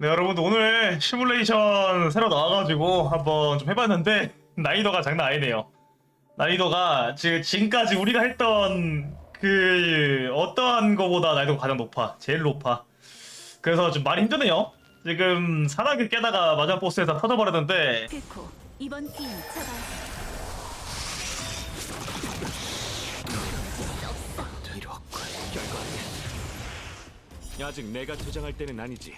네 여러분들 오늘 시뮬레이션 새로 나와가지고 한번 좀 해봤는데 난이도가 장난 아니네요. 난이도가 지금 지금까지 우리가 했던 그 어떠한 거보다 난이도가 가장 높아, 제일 높아. 그래서 좀 많이 힘드네요. 지금 사나기 깨다가 마지막 보스에서 터져버렸는데 이번 게임 차단 아직 내가 투정할 때는 아니지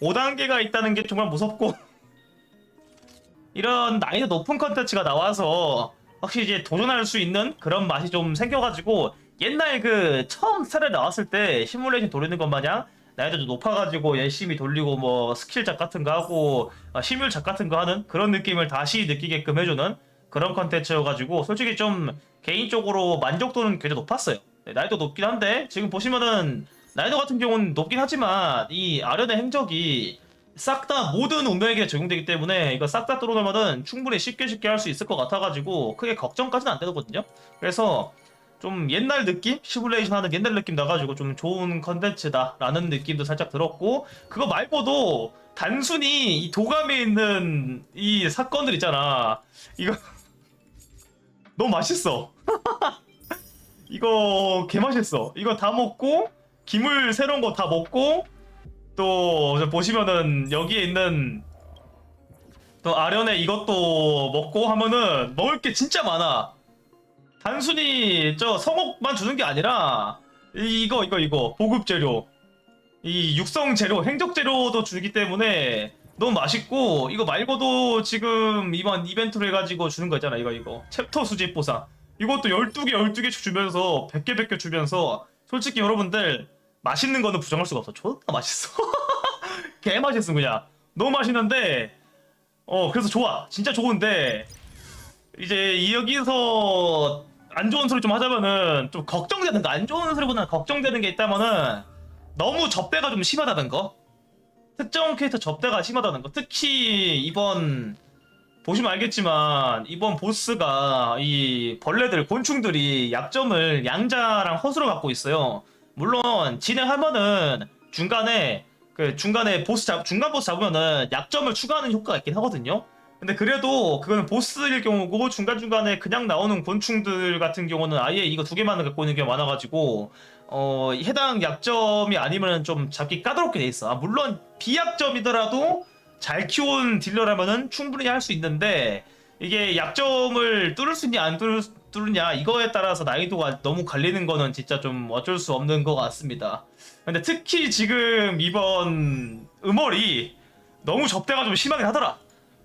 5단계가 있다는 게 정말 무섭고 이런 난이도 높은 컨텐츠가 나와서 확실히 이제 도전할 수 있는 그런 맛이 좀 생겨가지고 옛날 그 처음 스타를 나왔을 때 시뮬레이션 돌리는 것 마냥 난이도 좀 높아가지고 열심히 돌리고 뭐 스킬작 같은 거 하고 아, 심율작 같은 거 하는 그런 느낌을 다시 느끼게끔 해주는 그런 컨텐츠여가지고 솔직히 좀 개인적으로 만족도는 굉장히 높았어요. 네, 난이도 높긴 한데 지금 보시면은 난이도 같은 경우는 높긴 하지만 이 아련의 행적이 싹 다 모든 운명에게 적용되기 때문에 이거 싹 다 뚫어놓으면은 충분히 쉽게 쉽게 할 수 있을 것 같아가지고 크게 걱정까지는 안 되거든요. 그래서 좀 옛날 느낌? 시뮬레이션 하는 옛날 느낌 나가지고 좀 좋은 컨텐츠다라는 느낌도 살짝 들었고 그거 말고도 단순히 이 도감에 있는 이 사건들 있잖아 이거 너무 맛있어 이거 개 맛있어 이거 다 먹고 기물 새로운 거 다 먹고 또저 보시면은 여기에 있는 또 아련에 이것도 먹고 하면은 먹을 게 진짜 많아. 단순히 저 성옥만 주는 게 아니라 이- 이거 이거 이거 보급 재료 이 육성 재료 행적 재료도 주기 때문에 너무 맛있고 이거 말고도 지금 이번 이벤트로 해가지고 주는 거 있잖아. 이거 이거. 챕터 수집 보상. 이것도 12개 12개씩 주면서 100개 100개 주면서 솔직히 여러분들 맛있는 거는 부정할 수가 없어. 존나 맛있어. 개 맛있어 그냥. 너무 맛있는데 어 그래서 좋아. 진짜 좋은데 이제 이 여기서 안 좋은 소리 좀 하자면은 좀 걱정되는 거 안 좋은 소리보다는 걱정되는 게 있다면은 너무 접대가 좀 심하다는 거. 특정 캐릭터 접대가 심하다는 거. 특히 이번 보시면 알겠지만 이번 보스가 이 벌레들 곤충들이 약점을 양자랑 허수로 갖고 있어요 물론 진행하면은 중간에 그 중간에 보스 잡 중간 보스 잡으면은 약점을 추가하는 효과가 있긴 하거든요. 근데 그래도 그거는 보스일 경우고 중간중간에 그냥 나오는 곤충들 같은 경우는 아예 이거 두 개만 갖고 있는 경우가 많아가지고 어 해당 약점이 아니면 좀 잡기 까다롭게 돼 있어. 아, 물론 비약점이더라도 잘 키운 딜러라면은 충분히 할 수 있는데 이게 약점을 뚫을 수 있냐 안 뚫을, 수- 뚫느냐? 이거에 따라서 난이도가 너무 갈리는 거는 진짜 좀 어쩔 수 없는 것 같습니다. 근데 특히 지금 이번 음월이 너무 접대가 좀 심하긴 하더라.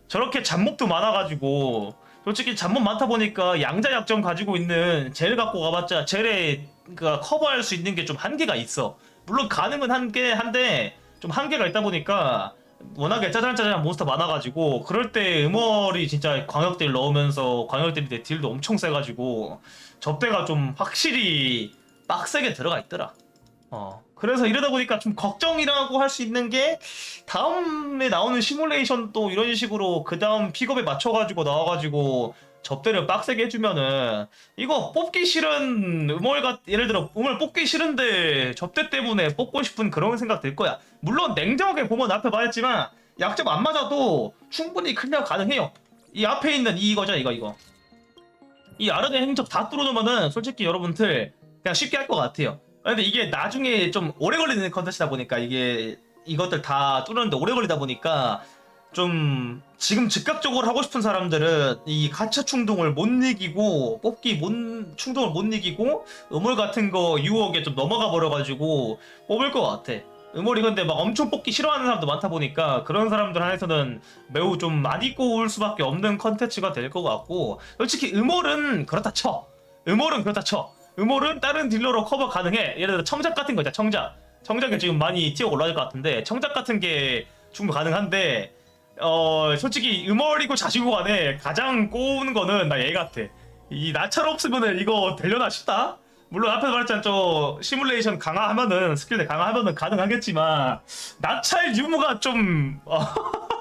저렇게 잡목도 많아가지고. 솔직히 잡목 많다 보니까 양자 약점 가지고 있는 젤 갖고 가봤자 젤에 그 커버할 수 있는 게 좀 한계가 있어. 물론 가능은 한게 한데 좀 한계가 있다 보니까 워낙에 짜잘짜잘한 몬스터 많아가지고 그럴 때 음월이 진짜 광역딜 넣으면서 광역딜 때 딜도 엄청 세가지고 접대가 좀 확실히 빡세게 들어가 있더라. 어. 그래서 이러다 보니까 좀 걱정이라고 할 수 있는 게 다음에 나오는 시뮬레이션 또 이런 식으로 그 다음 픽업에 맞춰가지고 나와가지고 접대를 빡세게 해주면은 이거 뽑기 싫은 음월가 예를 들어 음월 뽑기 싫은데 접대 때문에 뽑고 싶은 그런 생각 들 거야. 물론 냉정하게 보면 앞에 말했지만 약점 안 맞아도 충분히 클리어 가능해요. 이 앞에 있는 이거죠 이거 이거. 이 아르네 행적 다 뚫어놓으면은 솔직히 여러분들 그냥 쉽게 할 것 같아요. 근데 이게 나중에 좀 오래 걸리는 컨텐츠다 보니까 이게 이것들 다 뚫는데 오래 걸리다 보니까 좀 지금 즉각적으로 하고 싶은 사람들은 이 가차 충동을 못 이기고 뽑기 못 충동을 못 이기고 음월 같은 거 유혹에 좀 넘어가 버려가지고 뽑을 것 같아. 음월이 근데 막 엄청 뽑기 싫어하는 사람도 많다 보니까 그런 사람들 한해서는 매우 좀 많이 꼬울 수밖에 없는 컨텐츠가 될 것 같고 솔직히 음월은 그렇다 쳐. 음월은 그렇다 쳐. 음월은 다른 딜러로 커버 가능해. 예를 들어 청작 같은 거 있잖아. 청작. 청작이 지금 많이 뛰어 올라갈 것 같은데 청작 같은 게 충분히 가능한데 어 솔직히 음월이고 자시고 간에 가장 꼬우는 거는 나 얘 같아. 이 나찰 없으면은 이거 되려나 싶다. 물론 앞에서 말했잖아 저 시뮬레이션 강화하면은 스킬 대 강화하면은 가능하겠지만 나찰 유무가 좀 어,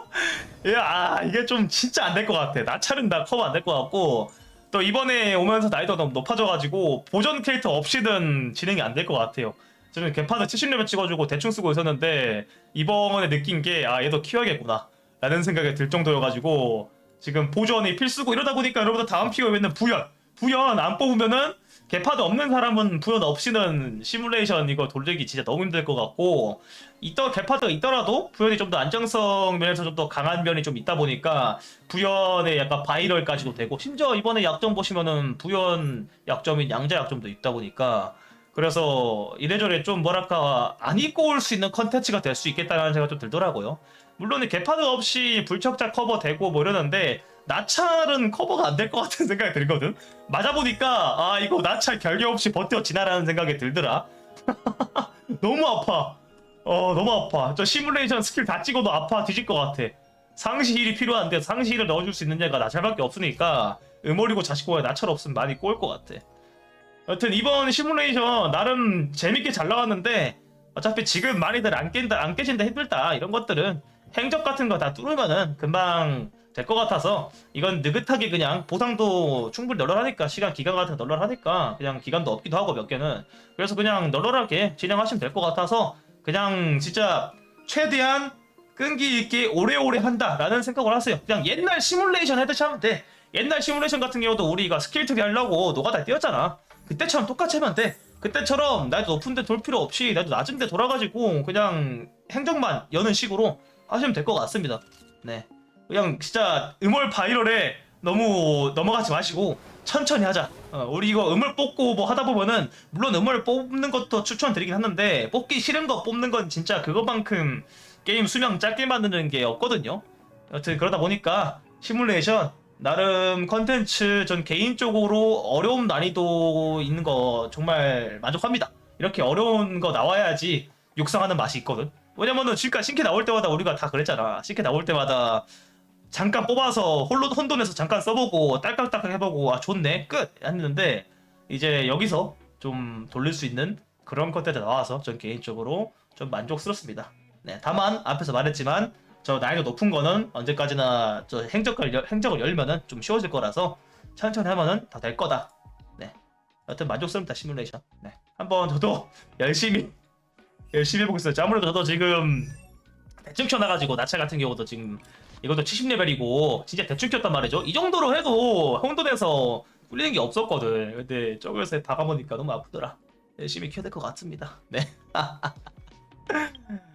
야 이게 좀 진짜 안 될 것 같아. 나찰은 나 커버 안 될 것 같고 또 이번에 오면서 나이도 너무 높아져가지고 보존 캐릭터 없이는 진행이 안 될 것 같아요. 저는 개파드 70레벨 찍어주고 대충 쓰고 있었는데 이번에 느낀 게 아 얘도 키워야겠구나 라는 생각이 들 정도여가지고 지금 보존이 필수고 이러다 보니까 여러분들 다음 피어에 있는 부연 부연 안 뽑으면은 개파드 없는 사람은 부연 없이는 시뮬레이션 이거 돌리기 진짜 너무 힘들 것 같고 있더 개파드가 있더라도 부연이 좀 더 안정성 면에서 좀 더 강한 면이 좀 있다 보니까 부연의 약간 바이럴까지도 되고 심지어 이번에 약점 보시면은 부연 약점인 양자 약점도 있다 보니까 그래서 이래저래 좀 뭐랄까 안 입고 올 수 있는 컨텐츠가 될 수 있겠다는 생각 좀 들더라고요. 물론 개파드 없이 불척자 커버 되고 뭐 이러는데 나찰은 커버가 안 될 것 같은 생각이 들거든. 맞아 보니까 아 이거 나찰 결계 없이 버텨지나라는 생각이 들더라. 너무 아파. 어 너무 아파. 저 시뮬레이션 스킬 다 찍어도 아파 뒤질 것 같아. 상시 힐이 필요한데 상시 힐을 넣어줄 수 있는 애가 나찰밖에 없으니까 음월이고 자식고에 나찰 없으면 많이 꼬일 것 같아. 여튼 이번 시뮬레이션 나름 재밌게 잘 나왔는데 어차피 지금 많이들 안 깬다 안 깨진다 힘들다 이런 것들은 행적 같은 거 다 뚫으면은 금방 될 것 같아서 이건 느긋하게 그냥 보상도 충분히 널널하니까 시간 기간 같은 거 널널하니까 그냥 기간도 없기도 하고 몇 개는 그래서 그냥 널널하게 진행하시면 될 것 같아서 그냥 진짜 최대한 끈기 있게 오래오래 한다라는 생각을 하세요. 그냥 옛날 시뮬레이션 하듯이 하면 돼. 옛날 시뮬레이션 같은 경우도 우리가 스킬 트리 하려고 노가다 뛰었잖아. 그때처럼 똑같이 하면 돼. 그때처럼 나도 높은 데 돌 필요 없이 나도 낮은 데 돌아가지고 그냥 행정만 여는 식으로 하시면 될 것 같습니다. 네. 그냥 진짜 음월 바이럴에 너무 넘어가지 마시고 천천히 하자. 어, 우리 이거 음을 뽑고 뭐 하다 보면은 물론 음을 뽑는 것도 추천드리긴 하는데 뽑기 싫은 거 뽑는 건 진짜 그거만큼 게임 수명 짧게 만드는 게 없거든요. 여튼 그러다 보니까 시뮬레이션 나름 컨텐츠 전 개인적으로 어려운 난이도 있는 거 정말 만족합니다. 이렇게 어려운 거 나와야지 육성하는 맛이 있거든. 왜냐면은 지금까지 신캐 나올 때마다 우리가 다 그랬잖아. 신캐 나올 때마다 잠깐 뽑아서 홀로 혼돈에서 잠깐 써보고 딸깍딸깍 해보고 아 좋네 끝 했는데 이제 여기서 좀 돌릴 수 있는 그런 컨텐츠 나와서 전 개인적으로 좀 만족스럽습니다. 네, 다만 앞에서 말했지만 저 난이도 높은 거는 언제까지나 저 행적을 열- 행적을 열면은 좀 쉬워질 거라서 천천히 하면은 다 될 거다. 네, 여튼 만족스럽다 시뮬레이션. 네, 한번 저도 열심히 열심히 해보겠습니다. 아무래도 저도 지금 대충 켜놔가지고 나차 같은 경우도 지금 이것도 70레벨이고 진짜 대충 켰단 말이죠. 이 정도로 해도 혼돈에서 뚫리는 게 없었거든. 근데 저기서 박아보니까 너무 아프더라. 열심히 켜야 될 것 같습니다. 네.